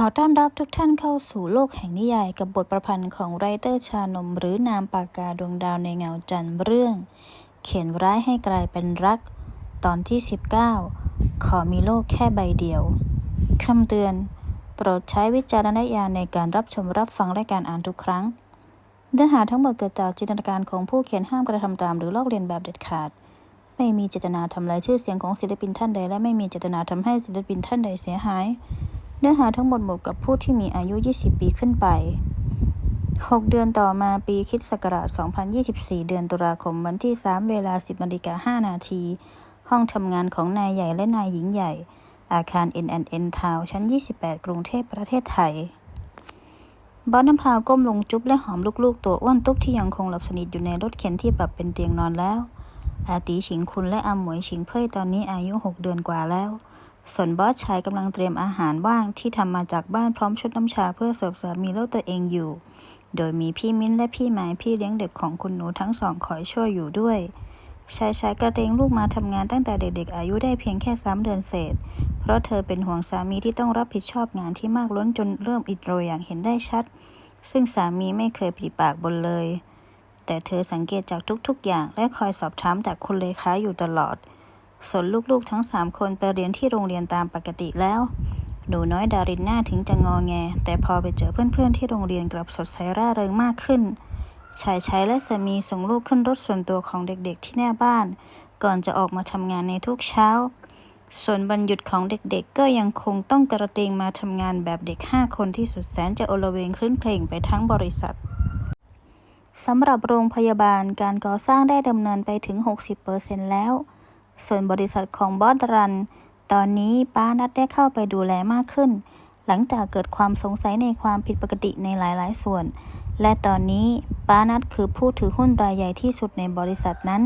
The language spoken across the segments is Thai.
ขอต้อนรับทุกท่านเข้าสู่โลกแห่งนิยายกับบทประพันธ์ของไรเตอร์ชานม หรือนามปากกาดวงดาวในเงาจันทร์เรื่อง เขียนร้ายให้กลายเป็นรัก ตอนที่ 19 ขอมีโลกแค่ใบเดียวคำเตือน โปรดใช้วิจารณญาณในการรับชมรับฟังและการอ่านทุกครั้ง เนื้อหาทั้งหมดเกิดจากจินตนาการของผู้เขียนห้ามกระทำตามหรือลอกเลียนแบบเด็ดขาด ไม่มีเจตนาทำลายชื่อเสียงของศิลปินท่านใด และไม่มีเจตนาทำให้ศิลปินท่านใดเสียหาย นื้อหาทั้งหมดเหมาะกับผู้ที่มีอายุ 20 ปีขึ้นไป 6 เดือนต่อมาปีคิดศักราช 2024 เดือนตุลาคมวันที่ 3 เวลา 10นาฬิกา5นาที ห้องทำงานของนายใหญ่และนายหญิงใหญ่ อาคาร N&N Town ชั้น 28 กรุงเทพประเทศไทยบอสน้ำพราวก้มลงจุ๊บและหอมลูกๆ ตัวอ้วนตุ๊กที่ยังคงหลับสนิทอยู่ในรถเข็นที่ปรับเป็นเตียงนอนแล้ว อาตีฉิงคุณและอาหมวยฉิงเพ่ยตอนนี้อายุ6เดือนกว่าแล้ว ส่วนบอสชายกำลังเตรียมอาหารว่างที่ทำมาจากบ้านพร้อมชุดน้ำชาเพื่อเสิร์ฟสามีและตัวเองอยู่ โดยมีพี่มิ้นและพี่หมายพี่เลี้ยงเด็กของคุณหนูทั้งสองคอยช่วยอยู่ด้วย ชายชายกระเตงลูกมาทำงานตั้งแต่เด็กๆ อายุได้เพียงแค่สามเดือนเศษ เพราะเธอเป็นห่วงสามีที่ต้องรับผิดชอบงานที่มากล้นจนเริ่มอิดโรยอย่างเห็นได้ชัด ซึ่งสามีไม่เคยปริปากบนเลย แต่เธอสังเกตจากทุกๆอย่างและคอยสอบถามจากคุณเลขาอยู่ตลอด ส่วนลูกๆทั้งสามคนไปเรียนที่โรงเรียนตามปกติแล้ว หนูน้อยดารินหน้าถึงจะงอแง แต่พอไปเจอเพื่อนๆที่โรงเรียนกลับสดใสร่าเริงมากขึ้น ชายชายและสามีส่งลูกขึ้นรถส่วนตัวของเด็กๆที่หน้าบ้าน ก่อนจะออกมาทำงานในทุกเช้า ส่วนบรรยุดของเด็กๆ ก็ยังคงต้องกระเตงมาทำงานแบบเด็กห้าคนที่สุดแสนจะโอลเวงคลื่นเพลงไปทั้งบริษัทสำหรับโรงพยาบาลการก่อสร้างได้ดำเนินไปถึง 60%แล้ว ส่วนบริษัทของบอสรัน ตอนนี้ป้านัดได้เข้าไปดูแลมากขึ้น หลังจากเกิดความสงสัยในความผิดปกติในหลาย ๆ ส่วน และตอนนี้ป้านัดคือผู้ถือหุ้นรายใหญ่ที่สุดในบริษัทนั้น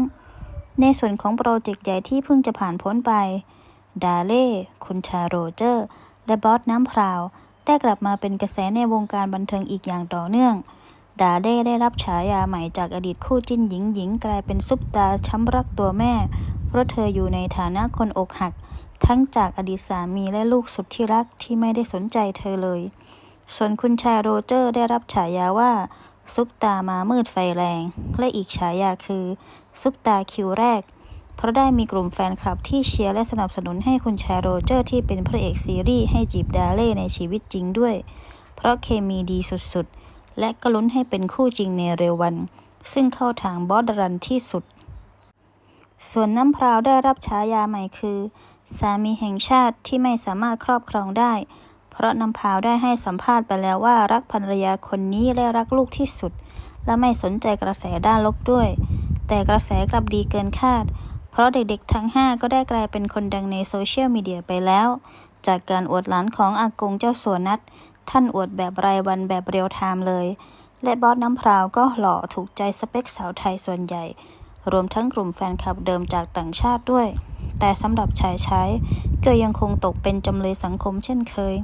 ในส่วนของโปรเจกต์ใหญ่ที่เพิ่งจะผ่านพ้นไป ดาเล่ คุณชาโรเจอร์ และบอสน้ำพราว ได้กลับมาเป็นกระแสในวงการบันเทิงอีกอย่างต่อเนื่องดาเด้ได้รับฉายาใหม่จากอดีตคู่จิ้นหญิงหญิงกลายเป็นซุปตาช้ำรักตัวแม่ เพราะเธออยู่ในฐานะคนอกหัก ทั้งจากอดีตสามีและลูกสุดที่รักที่ไม่ได้สนใจเธอเลย ส่วนคุณชายโรเจอร์ได้รับฉายาว่าซุปตามามืดไฟแรง และอีกฉายาคือ ซุปตาคิวแรก เพราะได้มีกลุ่มแฟนคลับที่เชียร์และสนับสนุนให้คุณชายโรเจอร์ที่เป็นพระเอกซีรีส์ให้จีบดาเล่ในชีวิตจริงด้วย เพราะเคมีดีสุดๆ และก็ลุ้นให้เป็นคู่จริงในเร็ววัน ซึ่งเข้าทางบอสรันที่สุด ส่วนน้ำพราวได้รับฉายาใหม่คือ สามีแห่งชาติที่ไม่สามารถครอบครองได้ เพราะน้ำพราวได้ให้สัมภาษณ์ไปแล้วว่ารักภรรยาคนนี้และรักลูกที่สุด และไม่สนใจกระแสด้านลบด้วย แต่กระแสกลับดีเกินคาด เพราะเด็กๆทั้ง 5 ก็ได้กลายเป็นคนดังในโซเชียลมีเดียไปแล้ว จากการอวดหลานของอากงเจ้าสัวนัทท่านอวดแบบรายวันแบบเรียลไทม์เลย และบอสน้ำพราวก็หล่อถูกใจสเปคสาวไทยส่วนใหญ่ รวมทั้งกลุ่มแฟนคลับเดิมจากต่างชาติด้วย แต่สำหรับชายชายก็ยังคงตกเป็นจำเลยสังคมเช่นเคย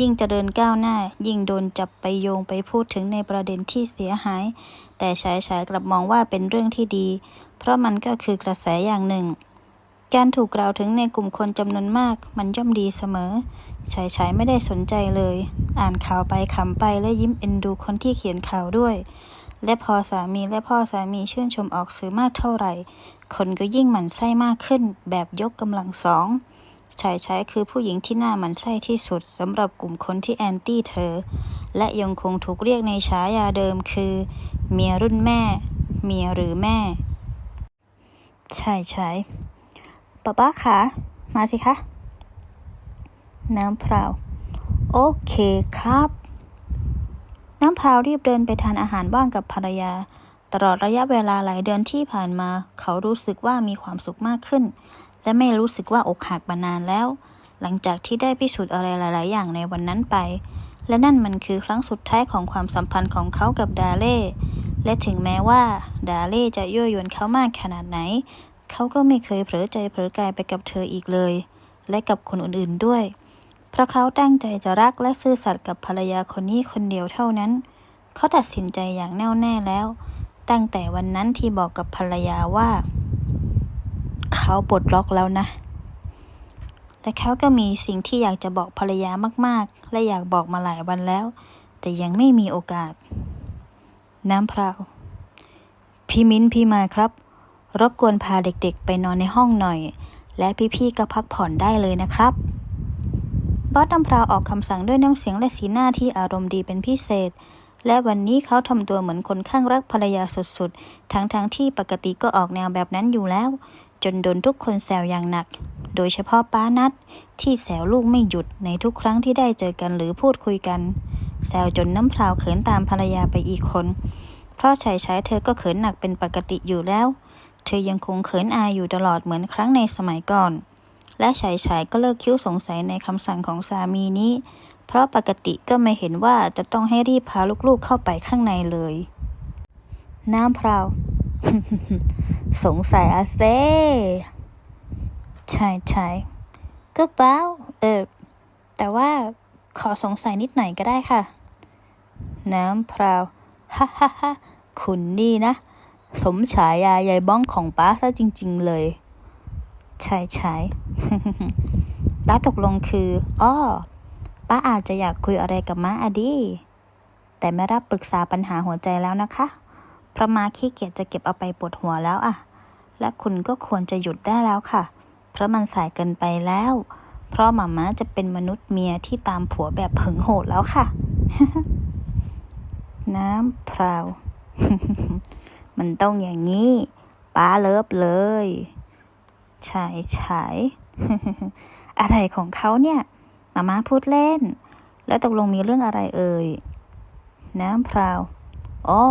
ยิ่งเจริญก้าวหน้า ยิ่งโดนจับไปโยงไปพูดถึงในประเด็นที่เสียหาย แต่ชายชายกลับมองว่าเป็นเรื่องที่ดี เพราะมันก็คือกระแสอย่างหนึ่งการถูกกล่าวถึงในกลุ่มคนจำนวนมาก มันย่อมดีเสมอ ชายชายไม่ได้สนใจเลย อ่านข่าวไปขำไปและยิ้มเอ็นดูคนที่เขียนข่าวด้วย และพอสามีและพ่อสามีชื่นชมออกสื่อมากเท่าไหร่ คนก็ยิ่งหมั่นไส้มากขึ้น แบบยกกำลังสองชายชายคือผู้หญิงที่น่าหมั่นไส้ที่สุดสำหรับกลุ่มคนที่แอนตี้เธอ และยังคงถูกเรียกในฉายาเดิมคือ เมียรุ่นแม่ เมียหรือแม่ใช่ใช่ป้าป้าคะมาสิคะ น้ำพราโอเคครับ น้ำพราวรีบเดินไปทานอาหารว่างกับภรรยา ตลอดระยะเวลาหลายเดือนที่ผ่านมา เขารู้สึกว่ามีความสุขมากขึ้น และไม่รู้สึกว่าอกหักมานานแล้ว หลังจากที่ได้พิสูจน์อะไรหลาย ๆ อย่างในวันนั้นไป และนั่นมันคือครั้งสุดท้ายของความสัมพันธ์ของเขากับดาเล่และถึงแม้ว่าดาเล่จะยั่วยวนเขามากขนาดไหน เขาก็ไม่เคยเผลอใจเผลอกายไปกับเธออีกเลย และกับคนอื่น ๆ ด้วย เพราะเขาตั้งใจจะรักและซื่อสัตย์กับภรรยาคนนี้คนเดียวเท่านั้น เขาตัดสินใจอย่างแน่วแน่แล้ว ตั้งแต่วันนั้นที่บอกกับภรรยาว่า เขาปลดล็อกแล้วนะแต่เขาก็มีสิ่งที่อยากจะบอกภรรยามาก ๆ และอยากบอกมาหลายวันแล้ว แต่ยังไม่มีโอกาส น้ำพราวพี่มิ้นพี่มาครับ รบกวนพาเด็กๆ ไปนอนในห้องหน่อย และพี่ๆก็พักผ่อนได้เลยนะครับ บอสน้ำพราวออกคำสั่งด้วยน้ำเสียงและสีหน้าที่อารมณ์ดีเป็นพิเศษ และวันนี้เขาทำตัวเหมือนคนข้างรักภรรยาสุดๆ ทั้งๆทที่ปกติก็ออกแนวแบบนั้นอยู่แล้ว จนโดนทุกคนแซวอย่างหนัก โดยเฉพาะป้านัดที่แซวลูกไม่หยุดในทุกครั้งที่ได้เจอกันหรือพูดคุยกัน แซวจนน้ำพราวเขินตามภรรยาไปอีกคน เพราะชายชายเธอก็เขินหนักเป็นปกติอยู่แล้ว เธอยังคงเขินอายอยู่ตลอดเหมือนครั้งในสมัยก่อน และชายชายก็เลิกคิ้วสงสัยในคำสั่งของสามีนี้ เพราะปกติก็ไม่เห็นว่าจะต้องให้รีบพาลูกๆเข้าไปข้างในเลย น้ำพราว สงสัยอาเซใช่ใช่ก็เปล่าเออ แต่ว่าขอสงสัยนิดหน่อยก็ได้ค่ะ น้ำพราวฮ่าฮ่าฮ่าคุณนี่นะ สมฉายายายบ้องของป้าซะจริง ๆ เลย ใช่ใช่แล้วตกลงคืออ้อป้าอาจจะอยากคุยอะไรกับม้าอดีแต่ไม่รับปรึกษาปัญหาหัวใจแล้วนะคะ เพราะม้าขี้เกียจจะเก็บเอาไปปวดหัวแล้วอะและคุณก็ควรจะหยุดได้แล้วค่ะ เพราะมันสายเกินไปแล้ว เพราะหมาม้าจะเป็นมนุษย์เมียที่ตามผัวแบบหึงโหดแล้วค่ะ น้ำพราว มันต้องอย่างนี้ ป้าเลิฟเลย ชายฉายอะไรของเขาเนี่ยมาม่าพูดเล่น แล้วตกลงมีเรื่องอะไรเอ่ย น้ำพราวอ๋อ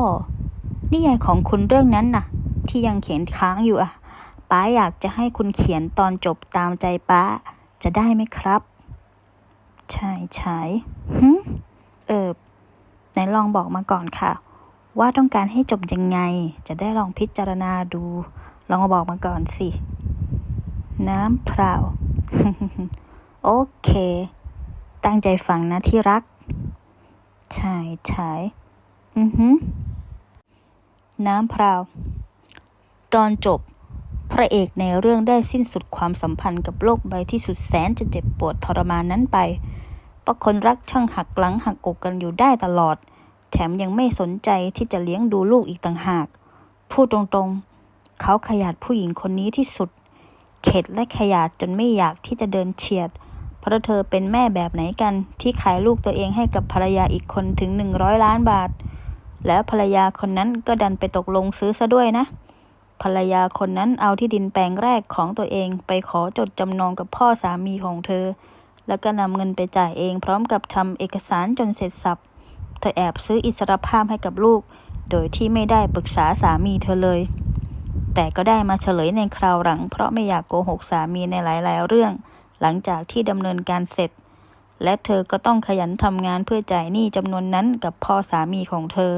นิยายของคุณเรื่องนั้นน่ะ ที่ยังเขียนค้างอยู่อะ ป้าอยากจะให้คุณเขียนตอนจบตามใจป้า จะได้ไหมครับชายฉายฮึเออไหนลองบอกมาก่อนค่ะ ว่าต้องการให้จบยังไง จะได้ลองพิจารณาดู ลองมาบอกมาก่อนสิ น้ำพราโอเค ตั้งใจฟังนะที่รักชายฉายอือหือน้ำพราตอนจบ พระเอกในเรื่องได้สิ้นสุดความสัมพันธ์กับโลกใบที่สุดแสนจะเจ็บปวดทรมานนั้นไปเพราะคนรักช่างหักหลังหักอกกันอยู่ได้ตลอด แถมยังไม่สนใจที่จะเลี้ยงดูลูกอีกต่างหาก พูดตรงๆ เขาขยาดผู้หญิงคนนี้ที่สุด เข็ดและขยาดจนไม่อยากที่จะเดินเฉียด เพราะเธอเป็นแม่แบบไหนกันที่ขายลูกตัวเองให้กับภรรยาอีกคนถึงหนึ่งร้อยล้านบาท แล้วภรรยาคนนั้นก็ดันไปตกลงซื้อซะด้วยนะ ภรรยาคนนั้นเอาที่ดินแปลงแรกของตัวเองไปขอจดจำนองกับพ่อสามีของเธอ แล้วก็นำเงินไปจ่ายเองพร้อมกับทำเอกสารจนเสร็จสับ เธอแอบซื้ออิสรภาพให้กับลูก โดยที่ไม่ได้ปรึกษาสามีเธอเลย แต่ก็ได้มาเฉลยในคราวหลัง เพราะไม่อยากโกหกสามีในหลาย ๆ เรื่อง หลังจากที่ดำเนินการเสร็จ และเธอก็ต้องขยันทำงานเพื่อจ่ายหนี้จำนวนนั้นกับพ่อสามีของเธอ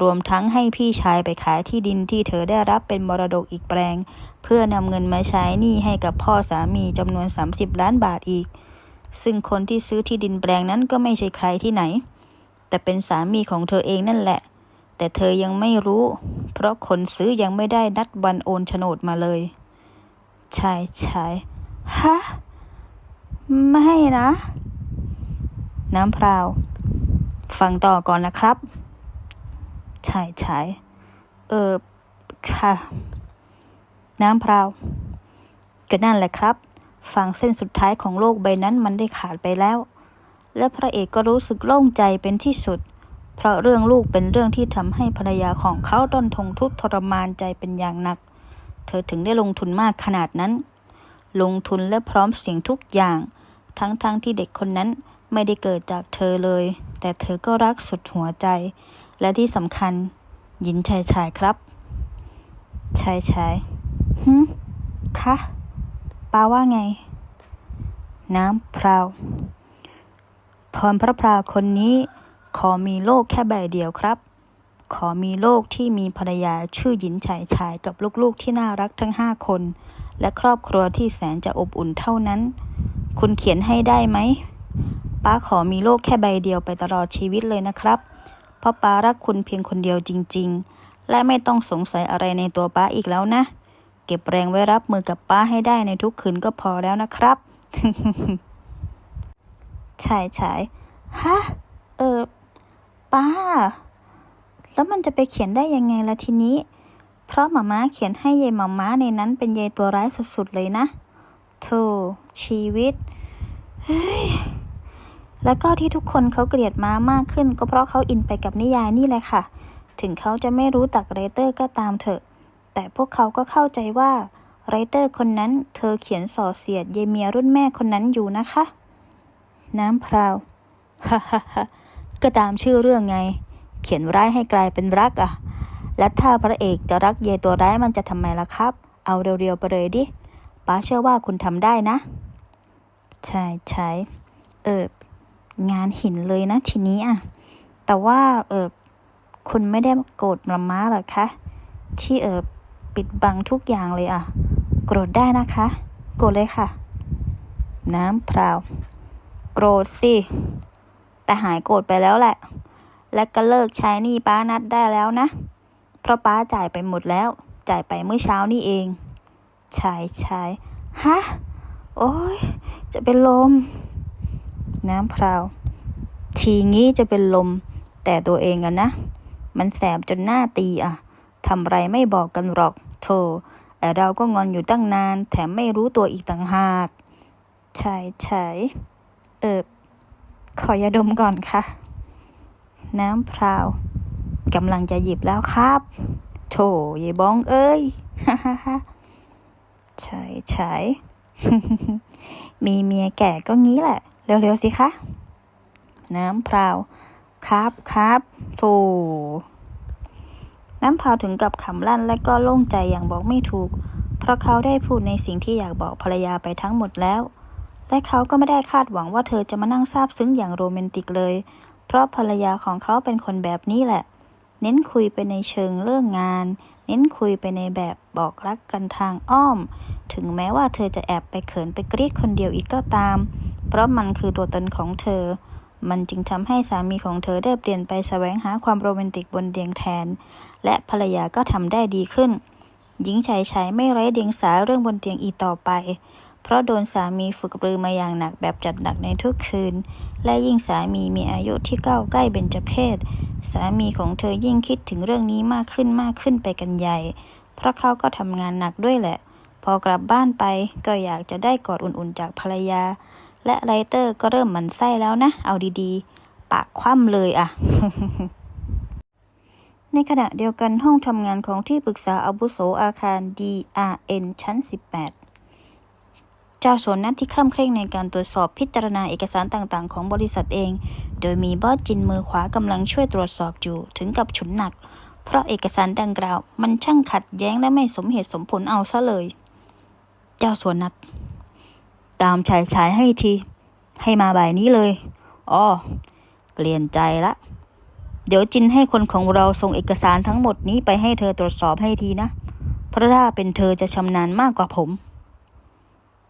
รวมทั้งให้พี่ชายไปขายที่ดินที่เธอได้รับเป็นมรดกอีกแปลง เพื่อนำเงินมาใช้หนี้ให้กับพ่อสามีจำนวน 30 ล้านบาทอีก ซึ่งคนที่ซื้อที่ดินแปลงนั้นก็ไม่ใช่ใครที่ไหน แต่เป็นสามีของเธอเองนั่นแหละ แต่เธอยังไม่รู้ เพราะคนซื้อยังไม่ได้นัดวันโอนโฉนดมาเลย ชายชายฮะ ไม่นะ น้ำพราว ฟังต่อก่อนนะครับ ชายชายเออ ค่ะ น้ำพราว ก็นั่นแหละครับ ฟังเส้นสุดท้ายของโลกใบนั้นมันได้ขาดไปแล้ว และพระเอกก็รู้สึกโล่งใจเป็นที่สุด เพราะเรื่องลูกเป็นเรื่องที่ทำให้ภรรยาของเขาต้องทนทุกข์ทรมานใจเป็นอย่างหนัก เธอถึงได้ลงทุนมากขนาดนั้น ลงทุนและพร้อมเสี่ยงทุกอย่าง ทั้งๆทที่เด็กคนนั้นไม่ได้เกิดจากเธอเลย แต่เธอก็รักสุดหัวใจ และที่สำคัญหญินชายชายครับชายชายฮึคะป้าว่าไง น้ำพราวพรพระพราวคนนี้ ขอมีโลกแค่ใบเดียวครับ ขอมีโลกที่มีภรรยาชื่อหญินชายชายกับลูกๆที่น่ารักทั้งห้าคน และครอบครัวที่แสนจะอบอุ่นเท่านั้น คุณเขียนให้ได้ไหมป้าขอมีโลกแค่ใบเดียวไปตลอดชีวิตเลยนะครับ เพราะป้ารักคุณเพียงคนเดียวจริง ๆ และไม่ต้องสงสัยอะไรในตัวป้าอีกแล้วนะ เก็บแรงไว้รับมือกับป้าให้ได้ในทุกคืนก็พอแล้วนะครับชายชายฮะ เออ ป้า แล้วมันจะไปเขียนได้ยังไงล่ะทีนี้ เพราะหมาม้าเขียนให้ยายหมาม้าในนั้นเป็นยายตัวร้ายสุดๆเลยนะโธ่ชีวิต เฮ้ย แล้วก็ที่ทุกคนเขาเกลียดม้ามากขึ้น ก็เพราะเขาอินไปกับนิยายนี่แหละค่ะ ถึงเขาจะไม่รู้ตักไรเตอร์ก็ตามเถอะ แต่พวกเขาก็เข้าใจว่าไรเตอร์คนนั้นเธอเขียนส่อเสียดเยายเมียรุ่นแม่คนนั้นอยู่นะคะ น้ำพราว ฮ่าฮ่าฮ่า ก็ตามชื่อเรื่องไง เขียนร้ายให้กลายเป็นรักอะและถ้าพระเอกจะรักเยายตัวร้ายมันจะทำไมล่ะครับ เอาเรียวๆไปเลยดิป้าเชื่อว่าคุณทำได้นะ ใช่ใช่เอองานหินเลยนะทีนี้อะแต่ว่าเออคุณไม่ได้โกรธมาม่าหรอคะ ที่เออปิดบังทุกอย่างเลยอะโกรธได้นะคะ โกรธเลยค่ะ น้ำพราโกรธสิ แต่หายโกรธไปแล้วแหละ และก็เลิกใช้หนี้ป้านัดได้แล้วนะ เพราะป้าจ่ายไปหมดแล้ว จ่ายไปเมื่อเช้านี่เองชายชายฮะ โอ้ยจะเป็นลม น้ำพราว ทีงี้จะเป็นลม แต่ตัวเองอะนะ มันแสบจนหน้าตีอะทำไรไม่บอกกันหรอกโธ่แต่เราก็งอนอยู่ตั้งนาน แถมไม่รู้ตัวอีกต่างหากชายชายเออ ขอยาดมก่อนค่ะ น้ำพราวกำลังจะหยิบแล้วครับโถยายบ้องเอ้ยฮ่าฮ่าใช่ใช่มีเมียแก่ก็งี้แหละ เร็วๆสิคะ น้ำพราว ครับครับโถน้ำพราวถึงกับขำลั่นและก็โล่งใจอย่างบอกไม่ถูก เพราะเขาได้พูดในสิ่งที่อยากบอกภรรยาไปทั้งหมดแล้ว และเขาก็ไม่ได้คาดหวังว่าเธอจะมานั่งซาบซึ้งอย่างโรแมนติกเลย เพราะภรรยาของเขาเป็นคนแบบนี้แหละ เน้นคุยไปในเชิงเรื่องงาน เน้นคุยไปในแบบบอกรักกันทางอ้อม ถึงแม้ว่าเธอจะแอบไปเขินไปกรีดคนเดียวอีกก็ตาม เพราะมันคือตัวตนของเธอ มันจึงทำให้สามีของเธอได้เปลี่ยนไปแสวงหาความโรแมนติกบนเตียงแทน และภรรยาก็ทำได้ดีขึ้น หญิงชายชายไม่ไร้เดียงสาเรื่องบนเตียงอีกต่อไป เพราะโดนสามีฝึกปรือมาอย่างหนักแบบจัดหนักในทุกคืน และยิ่งสามีมีอายุที่ก้าวใกล้เบญจเพศ สามีของเธอยิ่งคิดถึงเรื่องนี้มากขึ้นมากขึ้นไปกันใหญ่ เพราะเขาก็ทำงานหนักด้วยแหละ พอกลับบ้านไปก็อยากจะได้กอดอุ่นๆจากภรรยา และไรเตอร์ก็เริ่มหมันไส้แล้วนะ เอาดีๆ ปากคว่ำเลยอะในขณะเดียวกันห้องทำงานของที่ปรึกษาอาวุโสอาคาร DRN ชั้น 18 เจ้าสวนนัดที่คร่ำเคร่งในการตรวจสอบพิจารณาเอกสารต่างๆ ของบริษัทเอง โดยมีบอสจินมือขวากำลังช่วยตรวจสอบอยู่ถึงกับฉุนหนัก เพราะเอกสารดังกล่าว มันช่างขัดแย้งและไม่สมเหตุสมผลเอาซะเลย เจ้าสวนนัด ตามชายชายให้ที ให้มาบ่ายนี้เลยอ๋อเปลี่ยนใจละ เดี๋ยวจินให้คนของเราส่งเอกสารทั้งหมดนี้ไปให้เธอตรวจสอบให้ทีนะ เพราะถ้าเป็นเธอจะชำนาญมากกว่าผม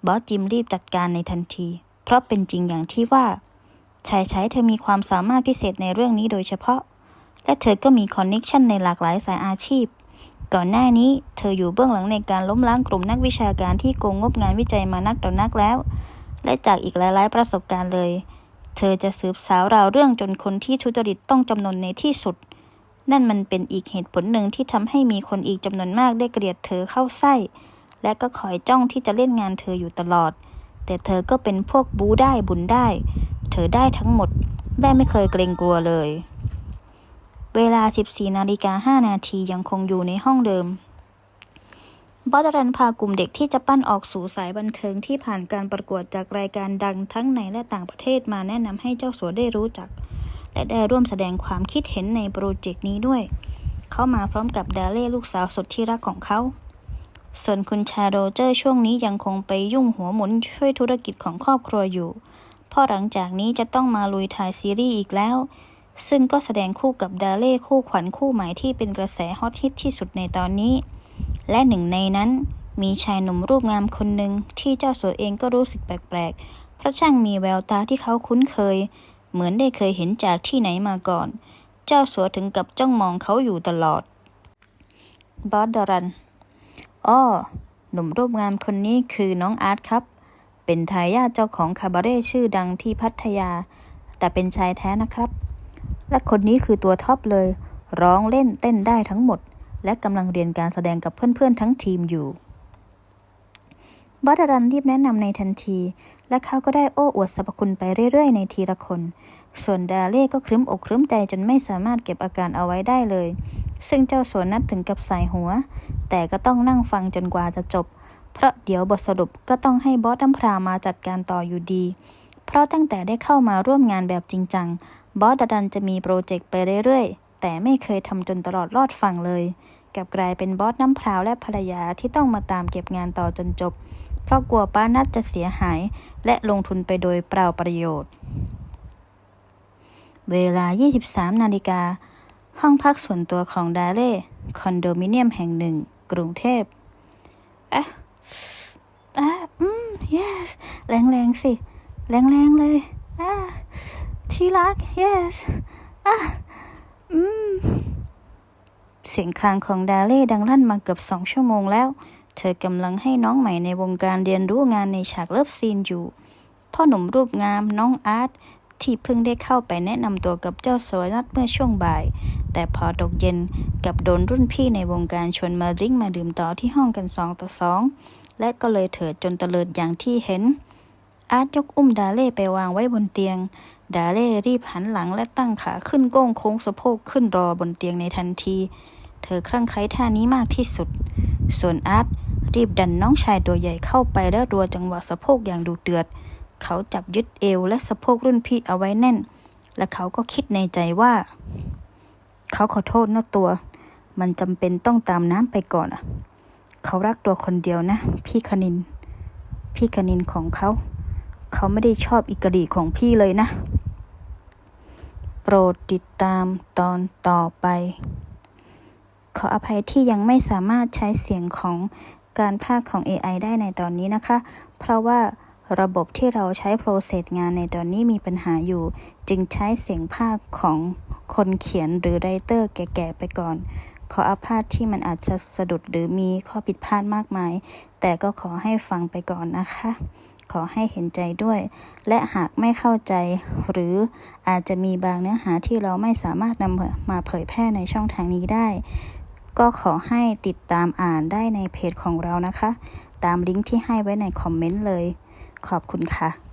บอสจิมรีบจัดการในทันที เพราะเป็นจริงอย่างที่ว่า ชายใช้เธอมีความสามารถพิเศษในเรื่องนี้โดยเฉพาะ และเธอก็มีคอนเน็กชันในหลากหลายสายอาชีพ ก่อนหน้านี้เธออยู่เบื้องหลังในการล้มล้างกลุ่มนักวิชาการที่โกงงบงานวิจัยมานักต่อนักแล้ว และจากอีกหลายๆ ประสบการณ์เลย เธอจะสืบสาวราวเรื่องจนคนที่ทุจริตต้องจำนนในที่สุด นั่นมันเป็นอีกเหตุผลหนึ่งที่ทำให้มีคนอีกจำนวนมากได้เกลียดเธอเข้าไส้ และก็คอยจ้องที่จะเล่นงานเธออยู่ตลอด แต่เธอก็เป็นพวกบูได้บุญได้ เธอได้ทั้งหมด ได้ไม่เคยเกรงกลัวเลย เวลา 14นาฬิกา5นาทียังคงอยู่ในห้องเดิมบอสรันพากลุ่มเด็กที่จะปั้นออกสู่สายบันเทิงที่ผ่านการประกวดจากรายการดังทั้งในและต่างประเทศมาแนะนำให้เจ้าสัวได้รู้จัก และได้ร่วมแสดงความคิดเห็นในโปรเจกต์นี้ด้วย เขามาพร้อมกับดาเล่ลูกสาวสุดที่รักของเขา ส่วนคุณชาโรเจอร์ช่วงนี้ยังคงไปยุ่งหัวหมุนช่วยธุรกิจของครอบครัวอยู่ เพราะหลังจากนี้จะต้องมาลุยถ่ายซีรีส์อีกแล้ว ซึ่งก็แสดงคู่กับดาเล่คู่ขวัญคู่ใหม่ที่เป็นกระแสฮอตฮิตที่สุดในตอนนี้ และหนึ่งในนั้นมีชายหนุ่มรูปงามคนหนึ่งที่เจ้าสัวเองก็รู้สึกแปลกๆ เพราะช่างมีแววตาที่เขาคุ้นเคย เหมือนได้เคยเห็นจากที่ไหนมาก่อน เจ้าสัวถึงกับจ้องมองเขาอยู่ตลอดบอสดารัน อ้อหนุ่มรูปงามคนนี้คือน้องอาร์ตครับ เป็นทายาทเจ้าของคาบาเร่ชื่อดังที่พัทยา แต่เป็นชายแท้นะครับ และคนนี้คือตัวท็อปเลย ร้องเล่นเต้นได้ทั้งหมด และกำลังเรียนการแสดงกับเพื่อนๆทั้งทีมอยู่บอสดารันรีบแนะนำในทันที และเขาก็ได้โอ้อวดสรรพคุณไปเรื่อยๆ ในทีละคน ส่วนดาเล่ก็ครึ้มอกครึ้มใจจนไม่สามารถเก็บอาการเอาไว้ได้เลย ซึ่งเจ้าสวนนัดถึงกับใส่หัว แต่ก็ต้องนั่งฟังจนกว่าจะจบ เพราะเดี๋ยวบทสรุปก็ต้องให้บอสน้ำพรามาจัดการต่ออยู่ดี เพราะตั้งแต่ได้เข้ามาร่วมงานแบบจริงจัง บอสดันจะมีโปรเจกต์ไปเรื่อยๆ แต่ไม่เคยทำจนตลอดรอดฟังเลย กลับกลายเป็นบอสน้ำพราวและภรรยาที่ต้องมาตามเก็บงานต่อจนจบ เพราะกลัวป้านัดจะเสียหาย และลงทุนไปโดยเปล่าประโยชน์ เวลา 23 นาฬิกา ห้องพักส่วนตัวของดาเล่ คอนโดมิเนียมแห่งหนึ่ง กรุงเทพอะอะอืม yes แรงๆสิ แรงๆเลยอะที่รัก yes อะอืม เสียงคางของดาเล่ดังลั่นมาเกือบสองชั่วโมงแล้ว เธอกำลังให้น้องใหม่ในวงการเรียนรู้งานในฉากเลิฟซีนอยู่ พ่อหนุ่มรูปงามน้องอาร์ต ที่เพิ่งได้เข้าไปแนะนำตัวกับเจ้าสวนัดเมื่อช่วงบ่าย แต่พอตกเย็นกับโดนรุ่นพี่ในวงการชวนมาริ้งมาดื่มต่อที่ห้องกันสองต่อสองและก็เลยเถิดจนตะเลิดอย่างที่เห็น อาร์ตยกอุ้มดาเล่ไปวางไว้บนเตียง ดาเล่รีบหันหลังและตั้งขาขึ้นโก้งโค้งสะโพกขึ้นรอบนเตียงในทันที เธอคลั่งไคล้ท่านี้มากที่สุด ส่วนอาร์ตรีบดันน้องชายตัวใหญ่เข้าไปและรัวจังหวะสะโพกอย่างดุเดือด เขาจับยึดเอวและสะโพกรุ่นพี่เอาไว้แน่น และเขาก็คิดในใจว่า เขาขอโทษนะตัว มันจำเป็นต้องตามน้ำไปก่อนอะ เขารักตัวคนเดียวนะ พี่คณิน พี่คณินของเขา เขาไม่ได้ชอบอิกรีของพี่เลยนะ โปรดติดตามตอนต่อไปขออภัยที่ยังไม่สามารถใช้เสียงของการพากของ AI ได้ในตอนนี้นะคะ เพราะว่า ระบบที่เราใช้โปรเซสงานในตอนนี้มีปัญหาอยู่ จึงใช้เสียงพากย์ของคนเขียนหรือไรเตอร์แก่ๆไปก่อน ขออภัยที่มันอาจจะสะดุดหรือมีข้อผิดพลาดมากมาย แต่ก็ขอให้ฟังไปก่อนนะคะ ขอให้เห็นใจด้วย และหากไม่เข้าใจ หรืออาจจะมีบางเนื้อหาที่เราไม่สามารถนำมาเผยแพร่ในช่องทางนี้ได้ ก็ขอให้ติดตามอ่านได้ในเพจของเรานะคะ ตามลิงก์ที่ให้ไว้ในคอมเมนต์เลย ขอบคุณค่ะ